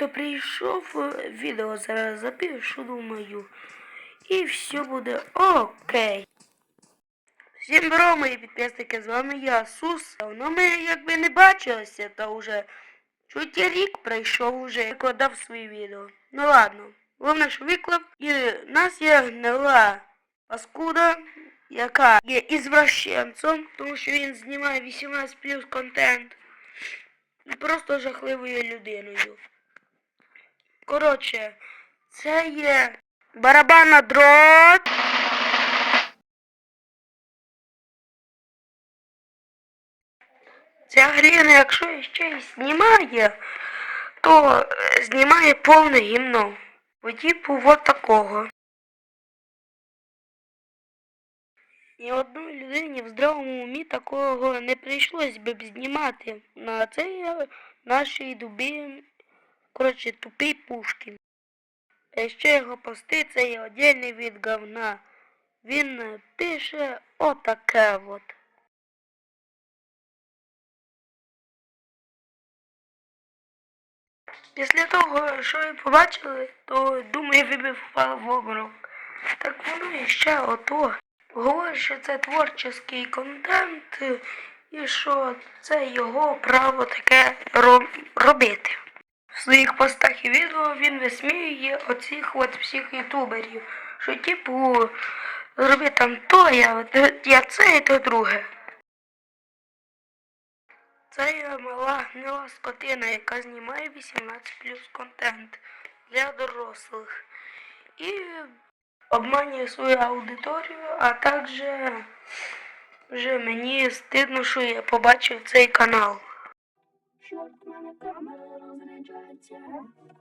хто прийшов, е, відео зараз запишу, думаю. І все буде окей. Всім здорово, мої підписники, з вами я, Сус. Давно ми якби не бачилися, та вже чуть рік пройшов уже, викладав свої відео. Ну ладно, головне, що виклав. І в нас є гнила паскуда, яка є ізвращенцем, тому що він знімає 18 плюс контент. І просто жахливою людиною. Коротше, це є барабанна дрот. Ця гліна, якщо ще й знімає, то е, знімає повне гімно. По типу вот такого. Ні одній людині в здравому умі такого не прийшлось би б знімати. На це є наші дубі, коротше, тупий Пушкін. А ще його пости це є отдельний від говна. Він е, пише отаке от. Після того, що ви побачили, то думаю, ви б впали в обморок. Так воно і ще ото. Говорить, що це творчий контент е, і що це його право таке роб- робити. В своїх постах і відео він висміює оцих от всіх ютуберів, що типу зроби там то, я, я це і то друге. Це є мала гнила скотина, яка знімає 18 плюс контент для дорослих. І обманює свою аудиторію, а також вже мені стидно, що я побачив цей канал. 在这儿。